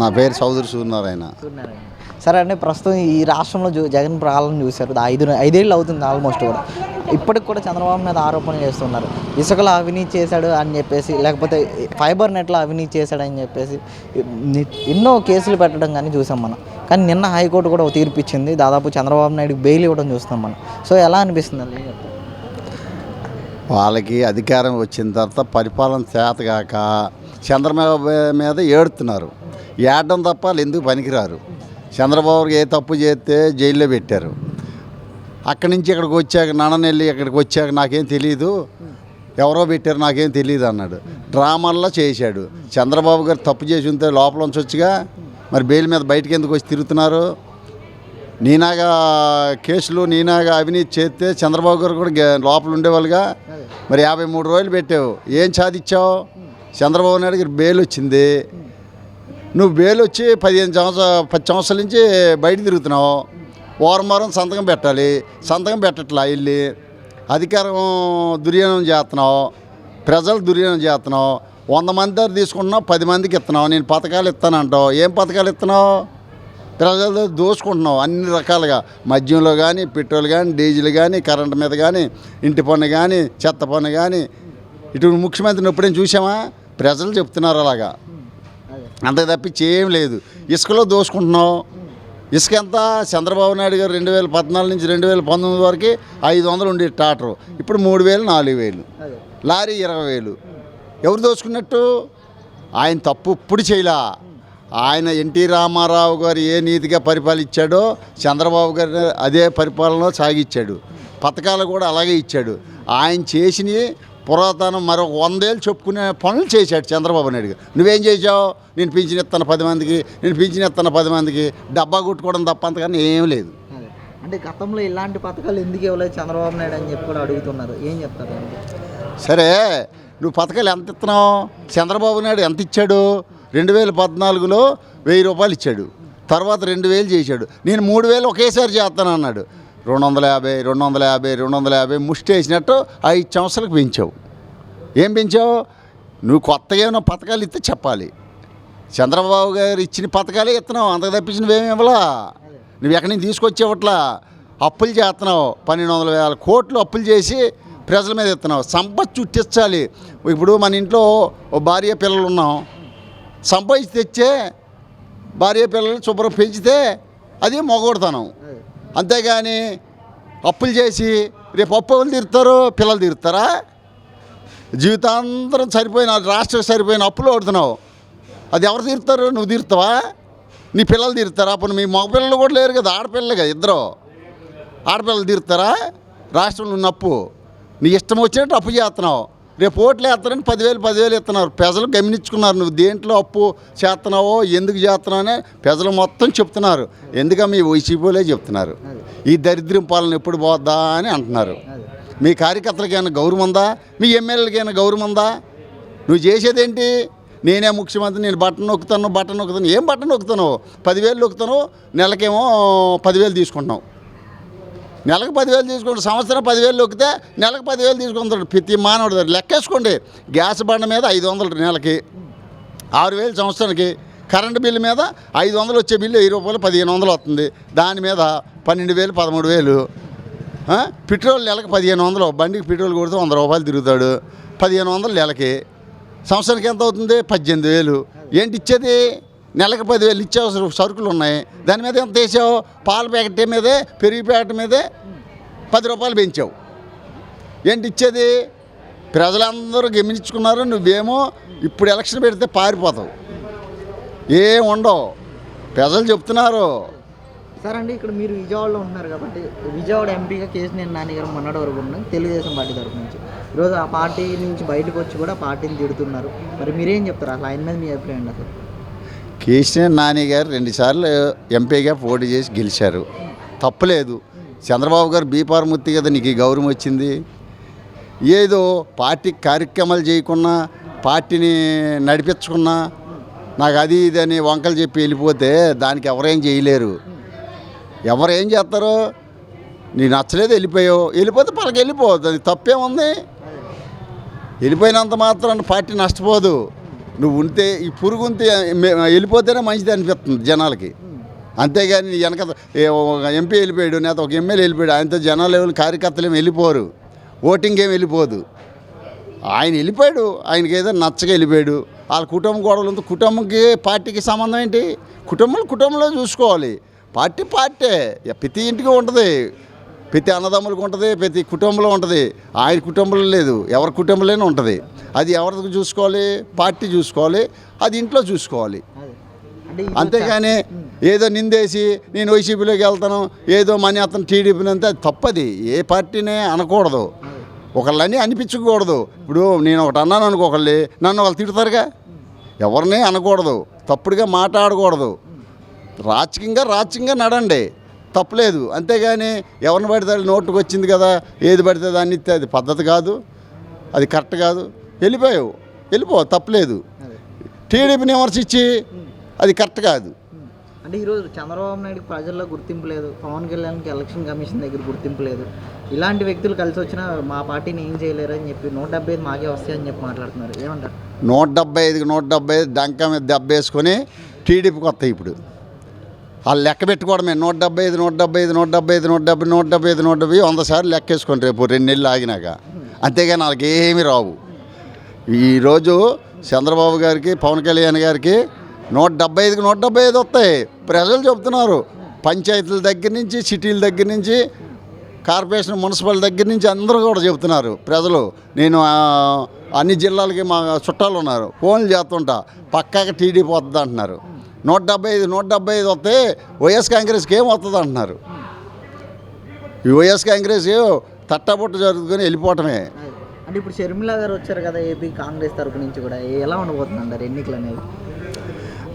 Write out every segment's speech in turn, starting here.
నా పేరు చౌదరి సూర్యనారాయణ. సరే అండి ప్రస్తుతం ఈ రాష్ట్రంలో జగన్ పాలన చూశారు. ఐదు ఐదేళ్ళు అవుతుంది ఆల్మోస్ట్ కూడా. ఇప్పటికి కూడా చంద్రబాబు మీద ఆరోపణలు చేస్తున్నారు. ఇసుకలో అవినీతి చేశాడు అని చెప్పేసి లేకపోతే ఫైబర్ నెట్లో అవినీతి చేశాడు అని చెప్పేసి ఎన్నో కేసులు పెట్టడం కానీ చూసాం మనం. కానీ నిన్న హైకోర్టు కూడా ఒక తీర్పు ఇచ్చింది. దాదాపు చంద్రబాబు నాయుడు బెయిల్ ఇవ్వడం చూస్తాం మనం. సో ఎలా అనిపిస్తుంది? వాళ్ళకి అధికారం వచ్చిన తర్వాత పరిపాలన చేతగాక చంద్రబాబు మీద ఏడుతున్నారు. ఏడడం తప్ప వాళ్ళు ఎందుకు పనికిరారు? చంద్రబాబుకి ఏ తప్పు చేస్తే జైల్లో పెట్టారు. అక్కడి నుంచి ఇక్కడికి వచ్చాక నడనెళ్ళి ఇక్కడికి వచ్చాక నాకేం తెలియదు ఎవరో పెట్టారు నాకేం తెలియదు అన్నాడు. డ్రామాల్లో చేశాడు. చంద్రబాబు గారు తప్పు చేసి ఉంటే లోపల ఉంచొచ్చుగా? మరి బెయిల్ మీద బయటకు ఎందుకు వచ్చి తిరుగుతున్నారు? నీనాగా కేసులు నీనాగా అవినీతి చేస్తే చంద్రబాబు గారు కూడా లోపల ఉండేవాళ్ళుగా? మరి యాభై మూడు రోజులు పెట్టావు. ఏం సాధించావు? చంద్రబాబు నాయుడు గారు బెయిల్ వచ్చింది. నువ్వు బెయిల్ వచ్చి పదిహేను సంవత్సరాలు పది సంవత్సరాల నుంచి బయట తిరుగుతున్నావు. వారం వారం సంతకం పెట్టాలి. సంతకం పెట్టట్లా వెళ్ళి అధికారం దుర్యోగం చేస్తున్నావు. ప్రజలు దుర్యోగం చేస్తున్నావు. వంద మంది దగ్గర తీసుకుంటున్నావు పది మందికి ఇస్తున్నావు. నేను పథకాలు ఇస్తానంటావు ఏం పథకాలు ఇస్తున్నావు? ప్రజలు దోసుకుంటున్నావు అన్ని రకాలుగా. మద్యంలో కానీ పెట్రోల్ కానీ డీజిల్ కానీ కరెంట్ మీద కానీ ఇంటి పన్ను కానీ చెత్త పన్ను కానీ ఇటు ముఖ్యమంత్రిని ఎప్పుడైనా చూసామా ప్రజలు చెప్తున్నారు అలాగా. అంత తప్పించి ఏం లేదు. ఇసుకలో దోసుకుంటున్నావు ఇసుక ఎంత? చంద్రబాబు నాయుడు గారు రెండు వేల పద్నాలుగు నుంచి రెండు వేల పంతొమ్మిది వరకు ఐదు వందలు ఉండే ట్రాక్టర్. ఇప్పుడు మూడు వేలు నాలుగు వేలు. లారీ ఇరవై వేలు. ఎవరు దోచుకున్నట్టు ఆయన తప్పు ఇప్పుడు చేయలా. ఆయన ఎన్టీ రామారావు గారు ఏ నీతిగా పరిపాలించాడో చంద్రబాబు గారు అదే పరిపాలన సాగిచ్చాడు. పథకాలు కూడా అలాగే ఇచ్చాడు. ఆయన చేసినవి పురాతనం మరొక వందేళ్ళు చెప్పుకునే పనులు చేశాడు చంద్రబాబు నాయుడు గారు. నువ్వేం చేసావు నేను పింఛన్ ఇస్తాను పది మందికి నేను పింఛన్ ఇస్తాను పది మందికి డబ్బా కొట్టుకోవడం తప్ప అంతకన్నా ఏం లేదు. అంటే గతంలో ఇలాంటి పథకాలు ఎందుకు ఇవ్వలేదు చంద్రబాబు నాయుడు అని చెప్పి కూడా అడుగుతున్నారు. ఏం చెప్తారు? సరే నువ్వు పథకాలు ఎంత ఇస్తున్నావు? చంద్రబాబు నాయుడు ఎంత ఇచ్చాడు? రెండు వేల పద్నాలుగులో వెయ్యి రూపాయలు ఇచ్చాడు. తర్వాత రెండు వేలు చేశాడు. నేను మూడు వేలు ఒకేసారి చేస్తాను అన్నాడు. రెండు వందల యాభై రెండు వందల యాభై రెండు వందల యాభై ముష్టి వేసినట్టు ఐదు సంవత్సరాలకు పెంచావు. ఏం పెంచావు? నువ్వు కొత్తగా ఏమైనా పథకాలు ఇస్తే చెప్పాలి. చంద్రబాబు గారు ఇచ్చిన పథకాలే ఇస్తున్నావు. అంతకు తప్పించినవి ఏమి ఇవ్వలా? నువ్వు ఎక్కడి నుంచి తీసుకొచ్చేవట్లా అప్పులు చేస్తున్నావు. పన్నెండు వందల వేల కోట్లు అప్పులు చేసి ప్రజల మీద ఇస్తున్నావు. సంపద చుట్టించాలి. ఇప్పుడు మన ఇంట్లో ఓ భార్య పిల్లలు ఉన్నాం. సంపాదించి తెచ్చే భార్య పిల్లలు శుభ్రం పెంచితే అది మొగొడతాను. అంతేగాని అప్పులు చేసి రేపు అప్పు ఎవరు తీరుతారు? పిల్లలు తీరుతారా? జీవితాంతరం సరిపోయిన రాష్ట్రం సరిపోయిన అప్పులు ఆడుతున్నావు అది ఎవరు తీరుతారు? నువ్వు తీరుతావా? నీ పిల్లలు తీరుతారా? అప్పుడు మీ మగ పిల్లలు కూడా లేరు కదా ఆడపిల్లలు కదా ఇద్దరు. ఆడపిల్లలు తీరుతారా? రాష్ట్రంలో ఉన్న అప్పు. నీ ఇష్టం వచ్చినట్టు అప్పు చేస్తున్నావు. రేపు ఓట్లు వేస్తారని పదివేలు పదివేలు ఇస్తున్నారు. ప్రజలు గమనించుకున్నారు నువ్వు దేంట్లో అప్పు చేస్తున్నావో ఎందుకు చేస్తున్నావు అని ప్రజలు మొత్తం చెప్తున్నారు. ఎందుకని మీ వైసీపీలే చెప్తున్నారు? ఈ దరిద్రం పాలన ఎప్పుడు పోద్దా అని అంటున్నారు. మీ కార్యకర్తలకి గౌరవం ఉందా మీ ఎమ్మెల్యేలకైనా గౌరవం ఉందా నువ్వు చేసేదేంటి? నేనే ముఖ్యమంత్రి నేను బట్టను నొక్కుతాను బట్టను నొక్కుతాను. ఏం బట్టను నొక్కుతాను? పదివేలు నొక్కుతాను? నెలకేమో పదివేలు తీసుకుంటున్నావు. నెలకు పదివేలు తీసుకుంటే సంవత్సరం పదివేలు నొక్కితే నెలకు పదివేలు తీసుకుంటాడు ప్రతి మానవుడు దగ్గర లెక్కేసుకోండి. గ్యాస్ బండ మీద ఐదు వందలు నెలకి ఆరు వేలు సంవత్సరానికి. కరెంటు బిల్లు మీద ఐదు వందలు వచ్చే బిల్లు వెయ్యి రూపాయలు పదిహేను వందలు వస్తుంది. దాని మీద పన్నెండు వేలు పదమూడు వేలు. పెట్రోల్ నెలకు పదిహేను వందలు బండికి పెట్రోల్ కొడితే వంద రూపాయలు తిరుగుతాడు. పదిహేను వందలు నెలకి. సంవత్సరానికి ఎంత అవుతుంది? పద్దెనిమిది వేలు. ఏంటి ఇచ్చేది? నెలకు పదివేలు ఇచ్చావు సరుకులు ఉన్నాయి. దాని మీద ఎంత వేసావు? పాల ప్యాకెట్ మీదే పెరుగు ప్యాకెట్ మీదే పది రూపాయలు పెంచావు. ఏంటి ఇచ్చేది? ప్రజలందరూ గమనించుకున్నారు నువ్వేమో ఇప్పుడు ఎలక్షన్ పెడితే పారిపోతావు. ఏం ఉండవు. ప్రజలు చెప్తున్నారు. సార్ అండి ఇక్కడ మీరు విజయవాడలో ఉంటున్నారు కాబట్టి విజయవాడ ఎంపీగా కేసీఆర్ నాని గారు మొన్నటి వరకు ఉన్నాం తెలుగుదేశం పార్టీ తరఫు నుంచి. ఈరోజు ఆ పార్టీ నుంచి బయటకు వచ్చి కూడా పార్టీని తిడుతున్నారు. మరి మీరేం చెప్తారు? అసలు ఆయన మీద మీ అభిప్రాయం అసలు? కేసీఆర్ నాని గారు రెండుసార్లు ఎంపీగా పోటీ చేసి గెలిచారు. తప్పలేదు. చంద్రబాబు గారు బీపారమూర్తి కదా నీకు గౌరవం వచ్చింది. ఏదో పార్టీ కార్యక్రమాలు చేయకున్నా పార్టీని నడిపించుకున్నా నాకు అది ఇది అని వంకలు చెప్పి వెళ్ళిపోతే దానికి ఎవరేం చేయలేరు. ఎవరు ఏం చేస్తారు? నీ నచ్చలేదు వెళ్ళిపోయావు. వెళ్ళిపోతే పలకి వెళ్ళిపో తప్పేముంది? వెళ్ళిపోయినంత మాత్రం పార్టీ నష్టపోదు. నువ్వు ఉంటే ఈ పురుగు ఉంటే వెళ్ళిపోతేనే మంచిది అనిపిస్తుంది జనాలకి. అంతేగాని వెనక ఒక ఎంపీ వెళ్ళిపోయాడు లేదా ఒక ఎమ్మెల్యే వెళ్ళిపోయాడు ఆయనతో జనాలు ఎవరు కార్యకర్తలు ఏమి వెళ్ళిపోరు. ఓటింగ్ ఏమి వెళ్ళిపోదు. ఆయన వెళ్ళిపోయాడు. ఆయనకి ఏదో నచ్చగా వెళ్ళిపోయాడు. వాళ్ళ కుటుంబం గొడవలు ఉంది. కుటుంబంకి పార్టీకి సంబంధం ఏంటి? కుటుంబం కుటుంబంలో చూసుకోవాలి. Party party. ప్రతి ఇంటికి ఉంటుంది. ప్రతి అన్నదమ్ములకు ఉంటుంది ప్రతి కుటుంబంలో ఉంటుంది. ఆయన కుటుంబంలో లేదు ఎవరి కుటుంబంలోనే ఉంటుంది. అది ఎవరికి చూసుకోవాలి? పార్టీ చూసుకోవాలి. అది ఇంట్లో చూసుకోవాలి. అంతేగాని ఏదో నిందేసి నేను వైసీపీలోకి వెళ్తాను ఏదో మనీ అతను టీడీపీని అంతే అది తప్పది. ఏ పార్టీనే అనకూడదు. ఒకళ్ళని అనిపించకూడదు. ఇప్పుడు నేను ఒకటి అన్నాను అనుకో ఒకళ్ళని నన్ను వాళ్ళు తిడతారుగా? ఎవరిని అనకూడదు. తప్పుడుగా మాట్లాడకూడదు. రాజకీయంగా రాజకీయంగా నడండి. తప్పలేదు. అంతేగాని ఎవరిని పడితే నోటుకు వచ్చింది కదా ఏది పడితే దాన్ని ఇస్తే అది పద్ధతి కాదు అది కరెక్ట్ కాదు. వెళ్ళిపోయావు. వెళ్ళిపో తప్పలేదు. టీడీపీని విమర్శించి అది కరెక్ట్ కాదు. అంటే ఈరోజు చంద్రబాబు నాయుడు ప్రజల్లో గుర్తింపు లేదు. పవన్ కళ్యాణ్కి ఎలక్షన్ కమిషన్ దగ్గర గుర్తింపు లేదు. ఇలాంటి వ్యక్తులు కలిసి వచ్చినా మా పార్టీని ఏం చేయలేరు అని చెప్పి నూట డెబ్బై ఐదు మాకే వస్తాయని చెప్పి మాట్లాడుతున్నారు. ఏమంటారు? నూట డెబ్బై ఐదుకి నూట డెబ్బై ఐదు డంక మీద దెబ్బ వేసుకొని టీడీపీకి వస్తాయి ఇప్పుడు. వాళ్ళు లెక్క పెట్టుకోవడమే. నూట డెబ్బై ఐదు నూట డెబ్బై ఐదు నూట డెబ్బై ఐదు నూట డెబ్బై నూట డెబ్బై ఐదు నూట డెబ్బై వంద సార్లు లెక్కేసుకోండి రేపు. రెండు నెలలు ఆగినాక. అంతేగాని వాళ్ళకి ఏమీ రావు. ఈరోజు చంద్రబాబు గారికి పవన్ కళ్యాణ్ గారికి నూట డెబ్బై ఐదుకి నూట డెబ్బై ఐదు వస్తాయి. ప్రజలు చెప్తున్నారు పంచాయతీల దగ్గర నుంచి సిటీల దగ్గర నుంచి కార్పొరేషన్ మున్సిపల్ దగ్గర నుంచి అందరూ కూడా చెబుతున్నారు. ప్రజలు నేను అన్ని జిల్లాలకి మా చుట్టాలు ఉన్నారు. ఫోన్లు చేస్తుంటా. పక్కాగా టీడీపీ వస్తుంది అంటున్నారు నూట డెబ్బై ఐదు నూట డెబ్బై ఐదు వస్తే వైఎస్ కాంగ్రెస్కి ఏం వస్తుంది అంటున్నారు. ఈ వైఎస్ కాంగ్రెస్ తట్టబుట్ట జరుగుతుని వెళ్ళిపోవటమే. అంటే ఇప్పుడు షర్మిల గారు వచ్చారు కదా ఏపీ కాంగ్రెస్ తరపు నుంచి కూడా ఎలా ఉండబోతుంది ఎన్నికలు అనేవి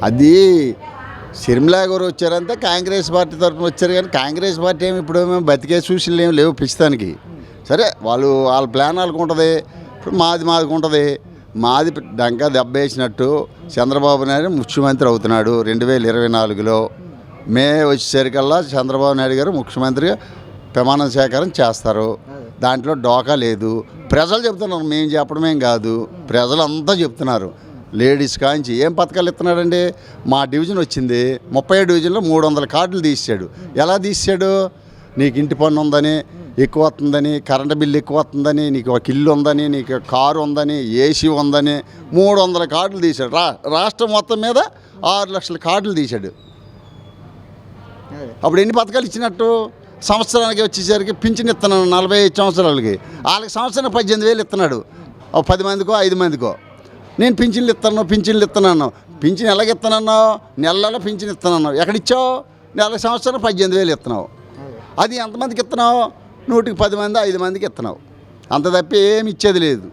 అది షర్మిలా గారు వచ్చారంటే కాంగ్రెస్ పార్టీ తరఫున వచ్చారు కానీ కాంగ్రెస్ పార్టీ ఏమి ఇప్పుడు మేము బతికే సూచనలు ఏమి లేవు పిస్తానికి సరే వాళ్ళు వాళ్ళ ప్లాన్ వాళ్ళకు ఉంటుంది ఇప్పుడు మాది మాదికి ఉంటుంది మాది డంకా దెబ్బ వేసినట్టు చంద్రబాబు నాయుడు ముఖ్యమంత్రి అవుతున్నాడు రెండు వేల ఇరవై నాలుగులో. మే వచ్చేసరికల్లా చంద్రబాబు నాయుడు గారు ముఖ్యమంత్రిగా ప్రమాణ స్వీకారం చేస్తారు. దాంట్లో డోకా లేదు. ప్రజలు చెప్తున్నారు మేము చెప్పడమేం కాదు. ప్రజలంతా చెప్తున్నారు. లేడీస్ కాంచి ఏం పథకాలు ఇస్తున్నాడండి? మా డివిజన్ వచ్చింది. ముప్పై డివిజన్లో మూడు వందల కార్డులు తీసాడు ఎలా తీసాడు నీకు ఇంటి పన్ను ఉందని. ఎక్కువ వస్తుందని కరెంటు బిల్లు ఎక్కువ వస్తుందని నీకు ఒక ఇల్లు ఉందని నీకు కారు ఉందని ఏసీ ఉందని మూడు వందల కార్డులు తీశాడు. రా రాష్ట్రం మొత్తం మీద ఆరు లక్షల కార్డులు తీశాడు. అప్పుడు ఎన్ని పథకాలు ఇచ్చినట్టు? సంవత్సరానికి వచ్చేసరికి పింఛన్ ఇస్తున్నాను నలభై ఐదు సంవత్సరాలకి. వాళ్ళకి సంవత్సరం పద్దెనిమిది వేలు ఇస్తున్నాడు పది మందికో ఐదు మందికో. నేను పింఛన్లు ఇస్తాను పింఛన్లు ఇస్తున్నాను పింఛన్ ఎలాగ ఇస్తున్నాను నెలలో పింఛన్ ఇస్తున్నాను ఎక్కడిచ్చావు నెల సంవత్సరం పద్దెనిమిది వేలు ఇస్తున్నావు అదే. అది ఎంతమందికి ఇస్తున్నావు నూటికి పది మంది ఐదు మందికి ఇస్తున్నావు అంత తప్ప ఏమి ఇచ్చేది లేదు.